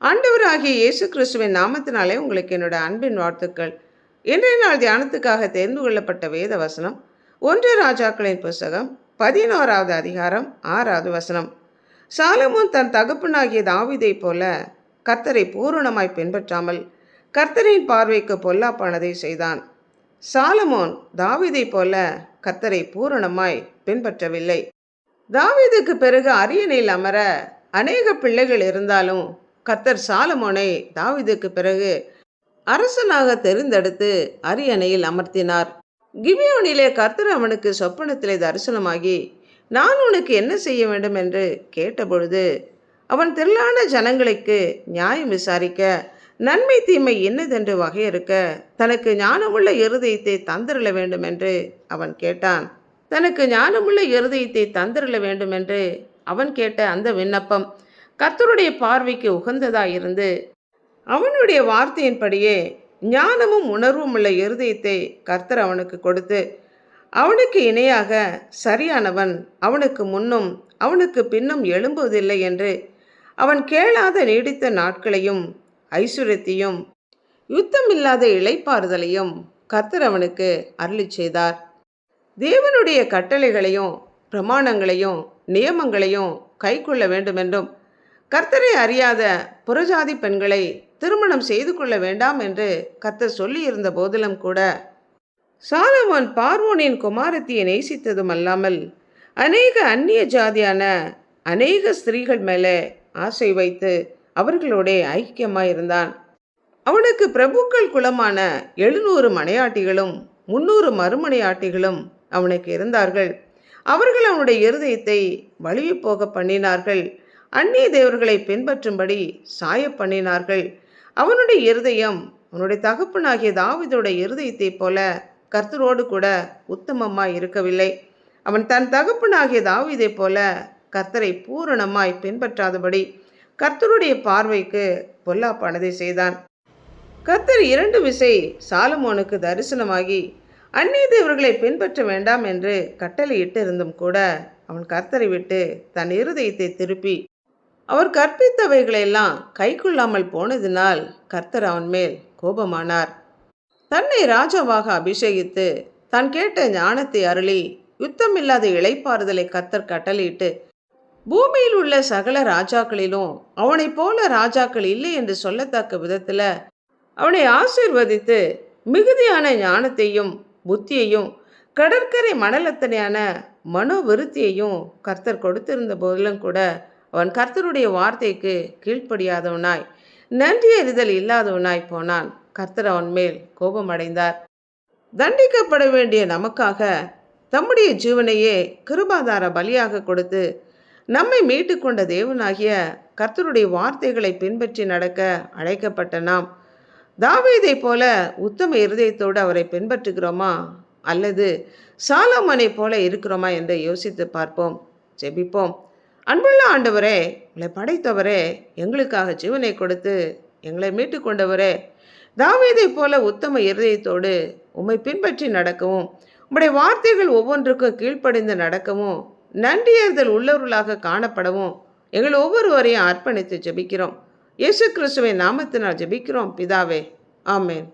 ஆண்டவராகிய இயேசு கிறிஸ்துவின் நாமத்தினாலே உங்களுக்கு என்னோட அன்பின் வாழ்த்துக்கள். இன்றைய நாள் தியானத்துக்காக தேர்ந்து கொள்ளப்பட்ட வேத வசனம் ஒன்று ராஜாக்களின் புஸ்தகம் பதினோராவது அதிகாரம் ஆறாவது வசனம். சாலமோன் தன் தகப்பனாகிய தாவீதைப் போல கர்த்தரை பூரணமாய் பின்பற்றாமல் கர்த்தரின் பார்வைக்கு பொல்லாப்பானதை செய்தான். சாலமோன் தாவிதை போல கர்த்தரை பூரணமாய் பின்பற்றவில்லை. தாவிதுக்கு பிறகு அரியணையில் அமர அநேக பிள்ளைகள் இருந்தாலும் கர்த்தர் சாலமோனை தாவிதுக்கு பிறகு அரசனாக தெரிந்தெடுத்து அரியணையில் அமர்த்தினார். கிபியோனிலே கர்த்தர் அவனுக்கு சொப்பனத்திலே தரிசனமாகி நான் உனக்கு என்ன செய்ய வேண்டும்? என்று கேட்டபொழுது அவன் திரளான ஜனங்களுக்கு நியாயம் விசாரிக்க நன்மை தீமை என்னதென்று வகையறுக்க தனக்கு ஞானமுள்ள இருதயத்தை தந்திரல வேண்டும் என்று அவன் கேட்டான். தனக்கு ஞானமுள்ள இருதயத்தை தந்திரல வேண்டும் என்று அவன் கேட்ட அந்த விண்ணப்பம் கர்த்தருடைய பார்வைக்கு உகந்ததாயிருந்து அவனுடைய வார்த்தையின்படியே ஞானமும் உணர்வும் உள்ள இருதயத்தை கர்த்தர் அவனுக்கு கொடுத்து அவனுக்கு இணையாக சரியானவன் அவனுக்கு முன்னும் அவனுக்கு பின்னும் எழும்புவதில்லை என்று அவன் கேளாத நீடித்த நாட்களையும் ஐஸ்வர்யத்தையும் யுத்தமில்லாத இளைப்பாறுதலையும் கர்த்தர் அவனுக்கு அருளி செய்தார். தேவனுடைய கட்டளைகளையும் பிரமாணங்களையும் நியமங்களையும் கைக்கொள்ள வேண்டுமென்றும் கர்த்தரை அறியாத புறஜாதி பெண்களை திருமணம் செய்து கொள்ள வேண்டாம் என்று கர்த்தர் சொல்லியிருந்த போதிலும் கூட சாலமோன் பார்வோனின் குமாரத்தியை நேசித்ததும் அல்லாமல் அநேக அந்நிய ஜாதியான அநேக ஸ்திரீகள் மேலே ஆசை வைத்து அவர்களோட ஐக்கியமாயிருந்தான் அவனுக்கு பிரபுக்கள் குலமான எழுநூறு மனையாட்டிகளும் முன்னூறு மறுமனையாட்டிகளும் அவனுக்கு இருந்தார்கள். அவர்கள் அவனுடைய இருதயத்தை வழுவி போக பண்ணினார்கள். அந்நிய தேவர்களை பின்பற்றும்படி சாய பண்ணினார்கள். அவனுடைய இருதயம் அவனுடைய தகப்பனாகிய தாவிதோட இருதயத்தைப் போல கர்த்தரோடு கூட உத்தமமாய் இருக்கவில்லை. அவன் தன் தகப்பனாகிய தாவிதை போல கர்த்தரை பூரணமாய் பின்பற்றாதபடி கர்த்தருடைய பார்வைக்கு பொல்லாப்பானதை செய்தான். கர்த்தர் இரண்டு விசை சாலமோனுக்கு தரிசனமாகி அந்நிய தேவர்களை பின்பற்ற வேண்டாம் என்று கட்டளையிட்டு இருந்தும் கூட அவன் கர்த்தரை விட்டு தன் இருதயத்தை திருப்பி அவர் கற்பித்தவைகளெல்லாம் கைக்கொள்ளாமல் போனதினால் கர்த்தர் அவன் மேல் கோபமானார். தன்னை ராஜாவாக அபிஷேகித்து தான் கேட்ட ஞானத்தை அருளி யுத்தமில்லாத இழைப்பாறுதலை கர்த்தர் கட்டளையிட்டு பூமியில் உள்ள சகல ராஜாக்களிலும் அவனைப் போல ராஜாக்கள் இல்லை என்று சொல்லத்தக்க விதத்தில் அவனை ஆசீர்வதித்து மிகுதியான ஞானத்தையும் புத்தியையும் கடற்கரை மணலத்தனையான மனோவிருத்தியையும் கர்த்தர் கொடுத்திருந்த போதிலும் கூட அவன் கர்த்தருடைய வார்த்தைக்கு கீழ்ப்படியாதவனாய் நன்றி அறிதல் இல்லாதவனாய் போனான். கர்த்தர் அவன் மேல் கோபமடைந்தார் தண்டிக்கப்பட வேண்டிய நமக்காக தம்முடைய ஜீவனையே கிருபாதார பலியாக கொடுத்து நம்மை மீட்டுக்கொண்ட தேவனாகிய கர்த்தருடைய வார்த்தைகளை பின்பற்றி நடக்க அழைக்கப்பட்ட நாம் தாவீதைப் போல உத்தம இருதயத்தோடு அவரை பின்பற்றுகிறோமா? அல்லது சாலமனைப் போல இருக்கிறோமா? என்று யோசித்து பார்ப்போம். ஜெபிப்போம். அன்புள்ள ஆண்டவரே உங்களை படைத்தவரே எங்களுக்காக ஜீவனை கொடுத்து எங்களை மீட்டு கொண்டவரே தாவீதை போல உத்தம இருதயத்தோடு உம்மை பின்பற்றி நடக்கவும் உம்முடைய வார்த்தைகள் ஒவ்வொன்றுக்கும் கீழ்ப்படிந்து நடக்கவும் நன்றியறுதல் உள்ளவர்களாக காணப்படவும் எங்கள் ஒவ்வொருவரையும் அர்ப்பணித்து ஜெபிக்கிறோம். இயேசு கிறிஸ்துவை நாமத்தினால் ஜெபிக்கிறோம். பிதாவே ஆமேன்.